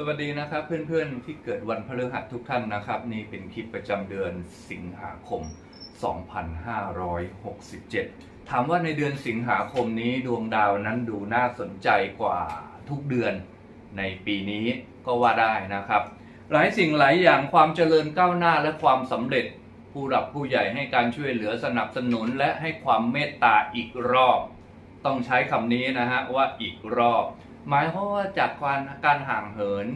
สวัสดีนะครับเพื่อนๆที่เกิดวันพฤหัสทุกท่านนะครับ นี่เป็นคลิปประจำเดือนสิงหาคม 2567 ถามว่าในเดือนสิงหาคมนี้ดวงดาวนั้นดูน่าสนใจกว่าทุกเดือนในปีนี้ก็ว่าได้นะครับ หลายสิ่งหลายอย่างความเจริญก้าวหน้าและความสำเร็จ ผู้หลักผู้ใหญ่ให้การช่วยเหลือสนับสนุนและให้ความเมตตาอีกรอบ ต้องใช้คำนี้นะฮะว่าอีกรอบ หมายความว่าจากการการห่างเหิน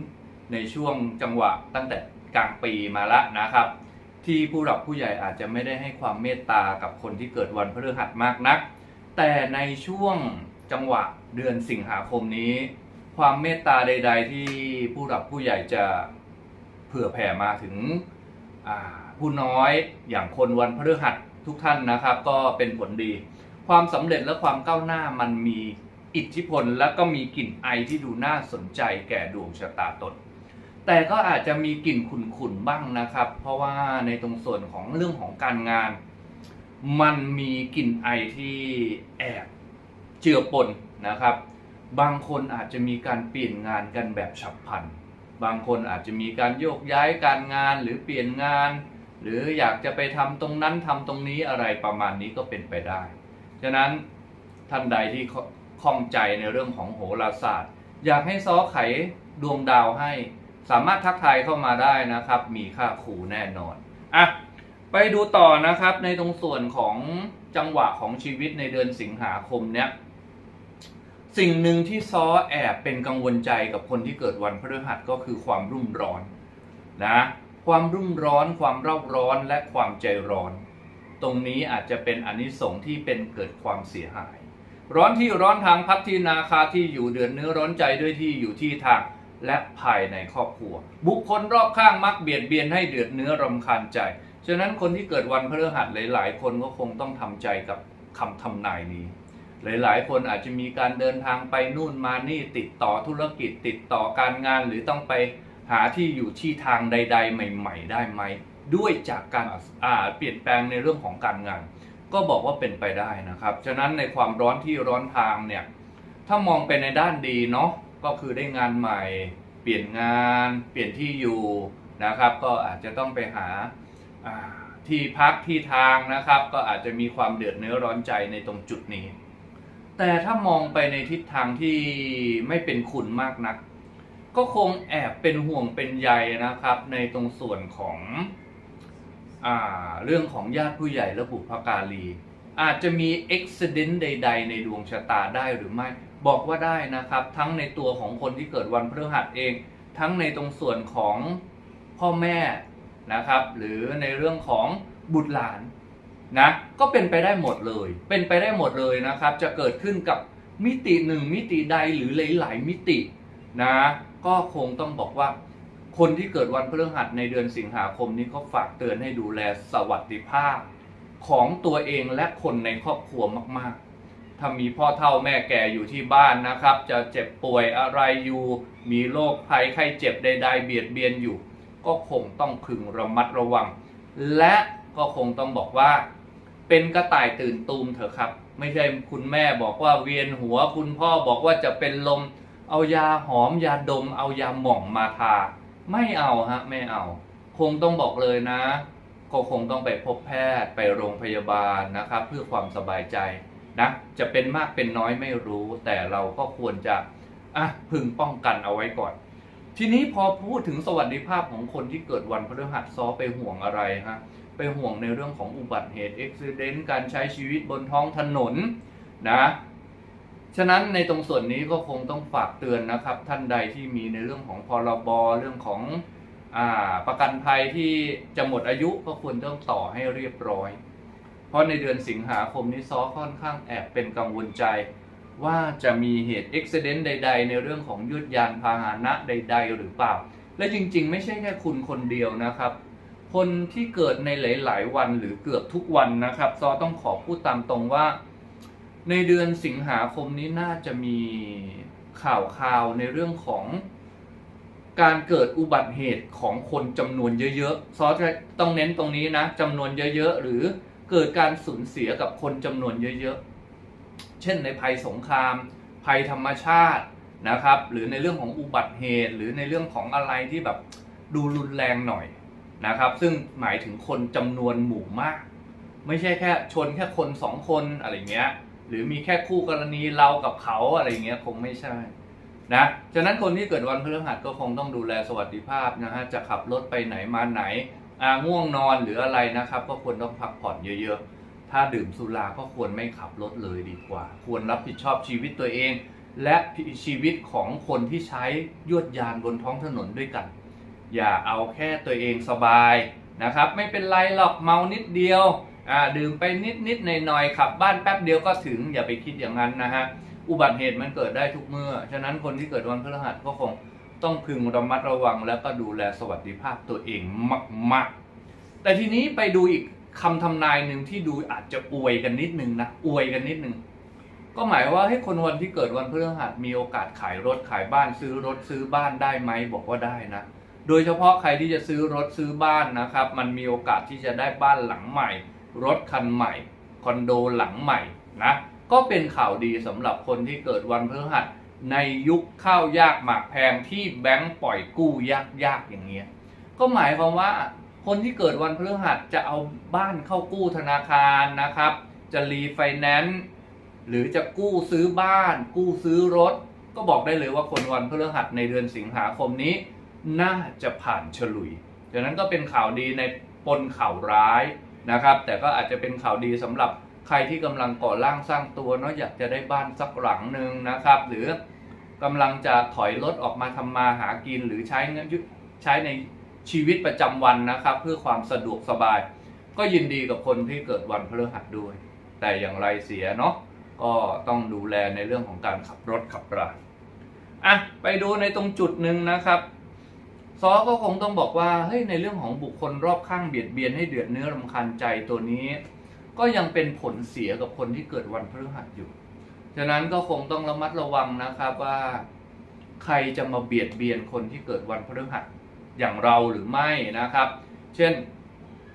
ในช่วงจังหวะตั้งแต่กลางปีมาละนะครับ ที่ผู้หลักผู้ใหญ่อาจจะไม่ได้ให้ความเมตตากับคนที่เกิดวันพฤหัสมากนัก แต่ในช่วงจังหวะเดือนสิงหาคมนี้ ความเมตตาใด ๆ ที่ผู้หลักผู้ใหญ่จะเผื่อแผ่มาถึงผู้น้อยอย่างคนวันพฤหัสทุกท่านนะครับ ก็เป็นผลดี ความสำเร็จและความก้าวหน้ามันมี อิทธิพลและก็มีกลิ่นไอที่ดูน่าสนใจแก่ดวงชะตาตน แต่ก็อาจจะมีกลิ่นขุ่นๆบ้างนะครับ เพราะว่าในตรงส่วนของเรื่องของการงาน มันมีกลิ่นไอที่แอบเจือปนนะครับ บางคนอาจจะมีการเปลี่ยนงานกันแบบฉับพลัน บางคนอาจจะมีการโยกย้ายการงานหรือเปลี่ยนงาน หรืออยากจะไปทำตรงนั้นทำตรงนี้อะไรประมาณนี้ก็เป็นไปได้ ฉะนั้นท่านใดที่ ข้องใจในเรื่องของโหราศาสตร์ อยากให้ซ้อไขดวงดาวให้ สามารถทักทายเข้ามาได้นะครับ มีค่าขู่แน่นอนอะไปดูต่อนะครับในตรงส่วนของจังหวะของชีวิตในเดือนสิงหาคมเนี้ยสิ่งหนึ่งที่ซ้อแอบเป็นกังวลใจกับคนที่เกิดวันพฤหัสก็คือความรุ่มร้อนนะความรุ่มร้อนความเร่าร้อนและความใจร้อน ตรงนี้อาจจะเป็นอนิสงส์ที่เป็นเกิดความเสียหาย ร้อนที่ร้อนทางพัฒที่นาคาที่อยู่เดือนเนื้อร้อนใจด้วยที่อยู่ที่ทางและภายในครอบครัว บุคคลรอบข้างมักเบียดเบียนให้เดือดเนื้อรำคาญใจ ฉะนั้นคนที่เกิดวันพฤหัสหลาย ๆ คนก็คงต้องทำใจกับคำทำนายนี้ หลาย ๆ คนอาจจะมีการเดินทางไปนู่นมานี่ติดต่อธุรกิจติดต่อการงานหรือต้องไปหาที่อยู่ที่ทางใด ๆ ใหม่ ๆ ได้ไหมด้วยจากการเปลี่ยนแปลงในเรื่องของการงาน ก็บอกว่าเป็นไปได้นะครับ ฉะนั้นในความร้อนที่ร้อนทางเนี่ย ถ้ามองไปในด้านดีเนาะ ก็คือได้งานใหม่ เปลี่ยนงาน เปลี่ยนที่อยู่นะครับ ก็อาจจะต้องไปหาที่พักที่ทางนะครับ ก็อาจจะมีความเดือดเนื้อร้อนใจในตรงจุดนี้ แต่ถ้ามองไปในทิศทางที่ไม่เป็นคุณมากนัก ก็คงแอบเป็นห่วงเป็นใยนะครับ ในตรงส่วนของ เรื่องของญาติผู้ใหญ่และบุพการี อาจจะมีอุบิเหตุใด ๆ ในดวงชะตาได้หรือไม่ บอกว่าได้นะครับ ทั้งในตัวของคนที่เกิดวันพฤหัสเอง ทั้งในตรงส่วนของพ่อแม่นะครับ หรือในเรื่องของบุตรหลานนะก็เป็นไปได้หมดเลย เป็นไปได้หมดเลยนะครับ จะเกิดขึ้นกับมิติหนึ่งมิติใดหรือหลาย ๆ มิตินะ ก็คงต้องบอกว่า คนที่เกิดวันพฤหัสในเดือนสิงหาคมนี้ก็ฝากเตือนให้ดูแลสวัสดิภาพ ของตัวเองและคนในครอบครัวมากๆ ถ้ามีพ่อเฒ่าแม่แก่อยู่ที่บ้านนะครับ จะเจ็บป่วยอะไรอยู่ มีโรคภัยไข้เจ็บใดๆเบียดเบียนอยู่ ก็คงต้องพึงระมัดระวัง และก็คงต้องบอกว่า เป็นกระต่ายตื่นตูมเถอะครับ ไม่ใช่คุณแม่บอกว่าเวียนหัวคุณพ่อบอกว่าจะเป็นลม เอายาหอมยาดม เอายาหม่องมาทา ไม่เอาฮะไม่เอา คงต้องบอกเลยนะ ก็คงต้องไปพบแพทย์ไปโรงพยาบาลนะครับ เพื่อความสบายใจนะจะเป็นมากเป็นน้อยไม่รู้ แต่เราก็ควรจะอะพึงป้องกันเอาไว้ก่อน ทีนี้พอพูดถึงสวัสดิภาพของคนที่เกิดวันพฤหัสซ้อไปห่วงอะไรฮะไปห่วงในเรื่องของอุบัติเหตุอุบิเหตุการใช้ชีวิตบนท้องถนนนะ ฉะนั้นในตรงส่วนนี้ก็คงต้องฝากเตือนนะครับ ท่านใดที่มีในเรื่องของพรบเรื่องของอประกันภัยที่จะหมดอายุก็ควรต้องต่อให้เรียบร้อย เพราะในเดือนสิงหาคมนี้ซอค่อนข้างแอบเป็นกังวลใจ ว่าจะมีเหตุอุบิเหตุใด ๆ ในเรื่องของยุดยานพาหนะใด ๆ หรือเปล่า และจริงๆ ไม่ใช่แค่คุณคนเดียวนะครับ คนที่เกิดในหลาย ๆ วันหรือเกือบทุกวันนะครับ ซอต้องขอพูดตามตรงว่า ในเดือนสิงหาคมนี้น่าจะมีข่าวข่าวในเรื่องของการเกิดอุบัติเหตุของคนจำนวนเยอะๆซอจะต้องเน้นตรงนี้นะจำนวนเยอะๆ หรือเกิดการสูญเสียกับคนจำนวนเยอะๆ เช่นในภัยสงคราม ภัยธรรมชาตินะครับ หรือในเรื่องของอุบัติเหตุ หรือในเรื่องของอะไรที่แบบดูรุนแรงหน่อยนะครับ ซึ่งหมายถึงคนจำนวนหมู่มาก ไม่ใช่แค่ชนแค่คนสองคนอะไรเงี้ย หรือมีแค่คู่กรณีเรากับเขาอะไรเงี้ยคงไม่ใช่นะฉะนั้นคนที่เกิดวันพฤหัสก็คงต้องดูแลสวัสดิภาพนะฮะจะขับรถไปไหนมาไหนอาง่วงนอนหรืออะไรนะครับ ก็ควรต้องพักผ่อนเยอะๆ ถ้าดื่มสุราก็ควรไม่ขับรถเลยดีกว่า ควรรับผิดชอบชีวิตตัวเอง และชีวิตของคนที่ใช้ยวดยานบนท้องถนนด้วยกัน อย่าเอาแค่ตัวเองสบายนะครับ ไม่เป็นไรหรอกเมานิดเดียว ดื่มไปนิดนิดๆหน่อยหน่อยๆขับบ้านแป๊บเดียวก็ถึงอย่าไปคิดอย่างนั้นนะฮะอุบัติเหตุมันเกิดได้ทุกเมื่อ ฉะนั้นคนที่เกิดวันพฤหัสก็คงต้องพึงระมัดระวังแล้วก็ดูแลสวัสดิภาพตัวเองมาก ๆ แต่ทีนี้ไปดูอีกคำทำนายหนึ่งที่ดูอาจจะอวยกันนิดนึงนะอวยกันนิดนึง ก็หมายว่าให้คนวันที่เกิดวันพฤหัสมีโอกาสขายรถขายบ้านซื้อรถซื้อบ้านได้ไหมบอกว่าได้นะ โดยเฉพาะใครที่จะซื้อรถซื้อบ้านนะครับ มันมีโอกาสที่จะได้บ้านหลังใหม่ รถคันใหม่ คอนโดหลังใหม่นะก็เป็นข่าวดีสำหรับคนที่เกิดวันพฤหัสในยุคข้าวยากหมากแพงที่แบงก์ปล่อยกู้ยากๆอย่างเงี้ยก็หมายความว่าคนที่เกิดวันพฤหัสจะเอาบ้านเข้ากู้ธนาคารนะครับ จะรีไฟแนนซ์หรือจะกู้ซื้อบ้าน กู้ซื้อรถ ก็บอกได้เลยว่าคนวันพฤหัสในเดือนสิงหาคมนี้ น่าจะผ่านฉลุยดังนั้นก็เป็นข่าวดีในปนข่าวร้าย นะครับ แต่ก็อาจจะเป็นข่าวดีสำหรับใครที่กำลังก่อร่างสร้างตัวเนาะอยากจะได้บ้านสักหลังหนึ่งนะครับ หรือกำลังจะถอยรถออกมาทำมาหากินหรือใช้เงินใช้ในชีวิตประจำวันนะครับ เพื่อความสะดวกสบาย ก็ยินดีกับคนที่เกิดวันพฤหัสด้วย แต่อย่างไรเสียเนาะก็ต้องดูแลในเรื่องของการขับรถขับราอะไปดูในตรงจุดหนึ่งนะครับ ซอก็คงต้องบอกว่าเฮ้ยในเรื่องของบุคคลรอบข้างเบียดเบียนให้เดือดเนื้อรำคาญใจตัวนี้ ก็ยังเป็นผลเสียกับคนที่เกิดวันพฤหัสอยู่ ฉะนั้นก็คงต้องระมัดระวังนะครับว่า ใครจะมาเบียดเบียนคนที่เกิดวันพฤหัสอย่างเราหรือไม่นะครับ เช่น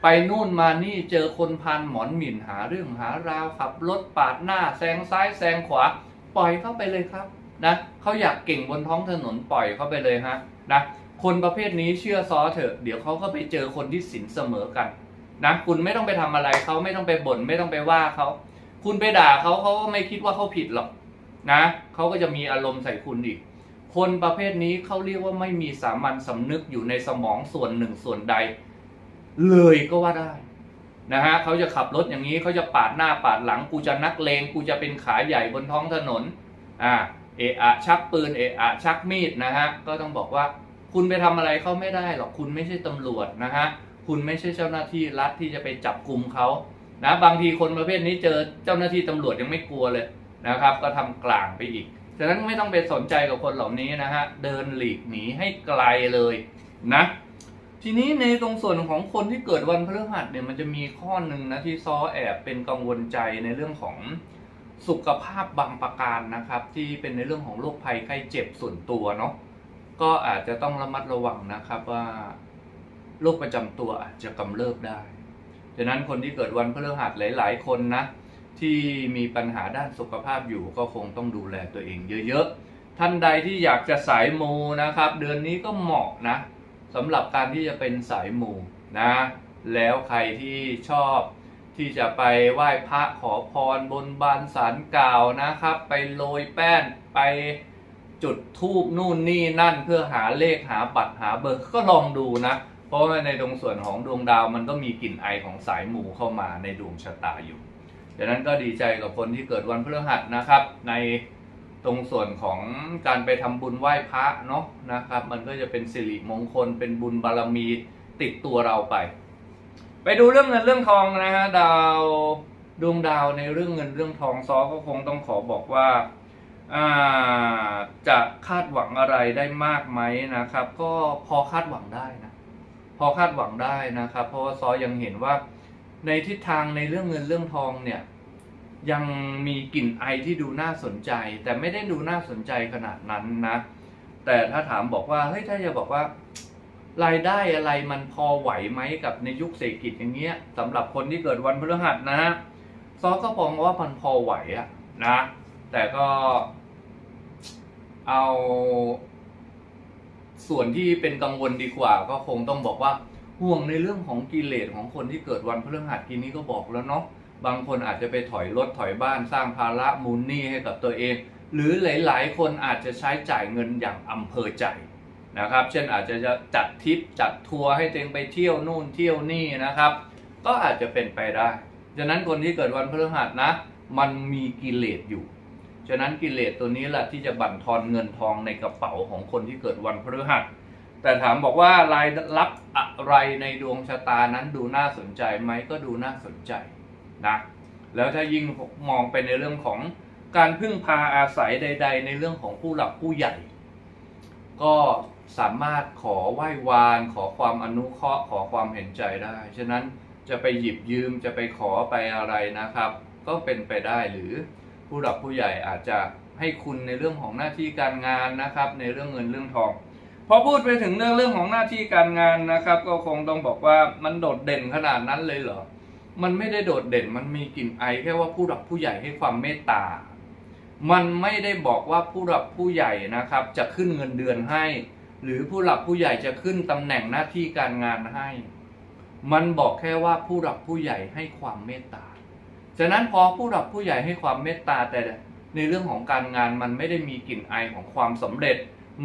ไปนู่นมานี่เจอคนพันหมอนหมิ่นหาเรื่องหาราวขับรถปาดหน้าแซงซ้ายแซงขวา ปล่อยเข้าไปเลยครับนะเขาอยากเก่งบนท้องถนนปล่อยเข้าไปเลยฮะนะ คนประเภทนี้เชื่อซอเถอะ เดี๋ยวเขาก็ไปเจอคนที่สินเสมอกันนะคุณไม่ต้องไปทำอะไรเขาไม่ต้องไปบ่นไม่ต้องไปว่าเขาคุณไปด่าเขาเขาก็ไม่คิดว่าเขาผิดหรอกนะเขาก็จะมีอารมณ์ใส่คุณอีก คนประเภทนี้เขาเรียกว่าไม่มีสามัญสำนึกอยู่ในสมองส่วนหนึ่งส่วนใด เลยก็ว่าได้นะฮะเขาจะขับรถอย่างนี้เขาจะปาดหน้าปาดหลัง กูจะนักเลงกูจะเป็นขาใหญ่บนท้องถนนอ่าเอะอะชักปืนเอะอะชักมีดนะฮะก็ต้องบอกว่า คุณไปทำอะไรเขาไม่ได้หรอกคุณไม่ใช่ตำรวจนะฮะคุณไม่ใช่เจ้าหน้าที่รัฐที่จะไปจับกลุ่มเขานะบางทีคนประเภทนี้เจอเจ้าหน้าที่ตำรวจยังไม่กลัวเลยนะครับ ก็ทำกลางไปอีกฉะนั้นไม่ต้องไปสนใจกับคนเหล่านี้นะฮะเดินหลีกหนีให้ไกลเลยนะทีนี้ในตรงส่วนของคนที่เกิดวันพฤหัสเนี่ยมันจะมีข้อหนึ่งนะที่ซอแอบเป็นกังวลใจในเรื่องของสุขภาพบางประการนะครับ ที่เป็นในเรื่องของโรคภัยไข้เจ็บส่วนตัวเนาะ ก็อาจจะต้องระมัดระวังนะครับว่าโรคประจำตัวอาจจะกำเริบได้ดังนั้นคนที่เกิดวันพฤหัสหลาย ๆ คนนะ ที่มีปัญหาด้านสุขภาพอยู่ก็คงต้องดูแลตัวเองเยอะๆ ท่านใดที่อยากจะสายมูนะครับ เดือนนี้ก็เหมาะนะสำหรับการที่จะเป็นสายมูนะ แล้วใครที่ชอบที่จะไปไหว้พระขอพรบนบานสารกล่าวนะครับ ไปโรยแป้นไป จุดทูบนู่นนี่นั่นเพื่อหาเลขหาบัตรหาเบอร์ก็ลองดูนะ เพราะว่าในดวงส่วนของดวงดาวมันก็มีกลิ่นไอของสายหมู่เข้ามาในดวงชะตาอยู่ดังนั้นก็ดีใจกับคนที่เกิดวันพฤหัสนะครับ ในตรงส่วนของการไปทำบุญไหว้พระเนาะนะครับ มันก็จะเป็นสิริมงคลเป็นบุญบารมีติดตัวเราไป ไปดูเรื่องเงินเรื่องทองนะฮะดาวดวงดาวในเรื่องเงินเรื่องทองซอก็คงต้องขอบอกว่า จะคาดหวังอะไรได้มากไหมนะครับ ก็พอคาดหวังได้นะพอคาดหวังได้นะครับ เพราะว่าซอยังเห็นว่าในทิศทางในเรื่องเงินเรื่องทองเนี่ยยังมีกลิ่นไอที่ดูน่าสนใจ แต่ไม่ได้ดูน่าสนใจขนาดนั้นนะ แต่ถ้าถามบอกว่าเฮ้ยถ้าจะบอกว่ารายได้อะไรมันพอไหวไหมกับในยุคเศรษฐกิจอย่างเงี้ยสำหรับคนที่เกิดวันพฤหัสนะซอก็มองว่ามันพอไหวอะนะ แต่ก็เอาส่วนที่เป็นกังวลดีกว่า ก็คงต้องบอกว่าห่วงในเรื่องของกิเลสของคนที่เกิดวันพฤหัสทีนี้ก็บอกแล้วเนาะบางคนอาจจะไปถอยรถถอยบ้านสร้างภาระมูลหนี้ให้กับตัวเอง หรือหลาย ๆ คนอาจจะใช้จ่ายเงินอย่างอำเภอใจนะครับ เช่นอาจจะจัดทริปจัดทัวร์ให้ตัวเองไปเที่ยวนู่นเที่ยวนี่นะครับ ก็อาจจะเป็นไปได้ฉะนั้นคนที่เกิดวันพฤหัสนะ มันมีกิเลสอยู่ ฉะนั้นกิเลสตัวนี้แหละที่จะบั่นทอนเงินทองในกระเป๋าของคนที่เกิดวันพฤหัสแต่ถามบอกว่ารายรับอะไรในดวงชะตานั้นดูน่าสนใจไหมก็ดูน่าสนใจนะแล้วถ้ายิ่งมองไปในเรื่องของการพึ่งพาอาศัยใด ๆ ในเรื่องของผู้หลักผู้ใหญ่ ก็สามารถขอไหว้วาน ขอความอนุเคราะห์ขอความเห็นใจได้ ฉะนั้นจะไปหยิบยืมจะไปขอไปอะไรนะครับ ก็เป็นไปได้หรือ ผู้หลักผู้ใหญ่อาจจะให้คุณในเรื่องของหน้าที่การงานนะครับ ในเรื่องเงินเรื่องทองพอพูดไปถึงเรื่องเรื่องของหน้าที่การงานนะครับ ก็คงต้องบอกว่ามันโดดเด่นขนาดนั้นเลยเหรอ มันไม่ได้โดดเด่นมันมีกลิ่นไอแค่ว่าผู้หลักผู้ใหญ่ให้ความเมตตา มันไม่ได้บอกว่าผู้หลักผู้ใหญ่นะครับ จะขึ้นเงินเดือนให้ หรือผู้หลักผู้ใหญ่จะขึ้นตำแหน่งหน้าที่การงานให้ มันบอกแค่ว่าผู้หลักผู้ใหญ่ให้ความเมตตา ฉะนั้นพอผู้หลักผู้ใหญ่ให้ความเมตตาแต่ในเรื่องของการงานมันไม่ได้มีกลิ่นไอของความสำเร็จ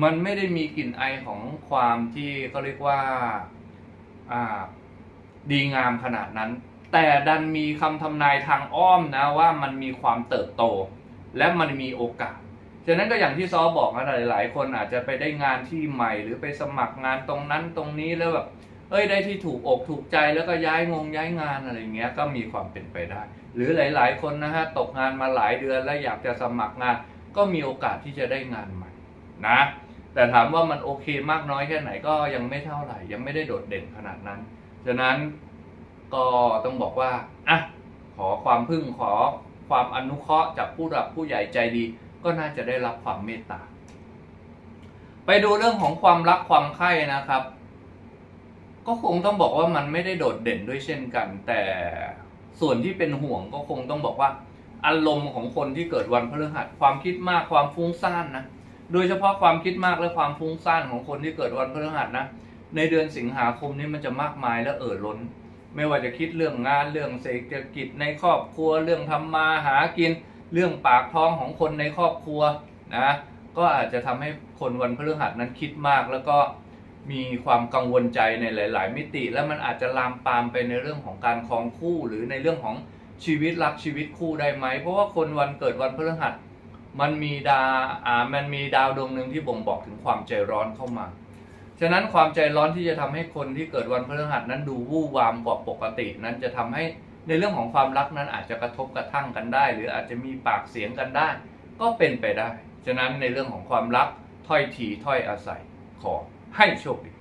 มันไม่ได้มีกลิ่นไอของความที่เขาเรียกว่าอ่าดีงามขนาดนั้น แต่ดันมีคำทำนายทางอ้อมนะว่ามันมีความเติบโต และมันมีโอกาส ฉะนั้นก็อย่างที่ซอบอกนะหลาย ๆ คนอาจจะไปได้งานที่ใหม่หรือไปสมัครงานตรงนั้นตรงนี้แล้วแบบเอ้ยได้ที่ถูกอกถูกใจแล้วก็ย้ายงงย้ายงานอะไรเงี้ยก็มีความเป็นไปได้ หรือหลาย ๆ คนนะฮะตกงานมาหลายเดือนแล้วอยากจะสมัครงาน ก็มีโอกาสที่จะได้งานใหม่นะ แต่ถามว่ามันโอเคมากน้อยแค่ไหนก็ยังไม่เท่าไหร่ ยังไม่ได้โดดเด่นขนาดนั้น ฉะนั้นก็ต้องบอกว่าอะขอความพึ่งขอความอนุเคราะห์จากผู้หลักผู้ใหญ่ใจดี ก็น่าจะได้รับความเมตตา ไปดูเรื่องของความรักความใคร่นะครับ ก็คงต้องบอกว่ามันไม่ได้โดดเด่นด้วยเช่นกัน แต่ ส่วนที่เป็นห่วงก็คงต้องบอกว่า อารมณ์ของคนที่เกิดวันพฤหัสความคิดมากความฟุ้งซ่านนะโดยเฉพาะความคิดมากและความฟุ้งซ่านของคนที่เกิดวันพฤหัสนะในเดือนสิงหาคมนี้มันจะมากมายและเอ่อล้น ไม่ว่าจะคิดเรื่องงานเรื่องเศรษฐกิจในครอบครัวเรื่องทำมาหากิน เรื่องปากท้องของคนในครอบครัวนะก็อาจจะทำให้คนวันพฤหัสนั้นคิดมากแล้วก็ มีความกังวลใจในหลาย ๆ มิติ และมันอาจจะลามปามไปในเรื่องของการครองคู่ หรือในเรื่องของชีวิตรักชีวิตคู่ได้ไหม เพราะว่าคนวันเกิดวันพฤหัส มันมีดาอ่ามันมีดาวดวงหนึ่งที่บ่งบอกถึงความใจร้อนเข้ามา ฉะนั้นความใจร้อนที่จะทำให้คนที่เกิดวันพฤหัสนั้นดูวู่วามกว่าปกติ นั้นจะทำให้ในเรื่องของความรักนั้นอาจจะกระทบกระทั่งกันได้ หรืออาจจะมีปากเสียงกันได้ ก็เป็นไปได้ ฉะนั้นในเรื่องของความรักถ้อยทีถ้อยอาศัยขอ ให้โชคดี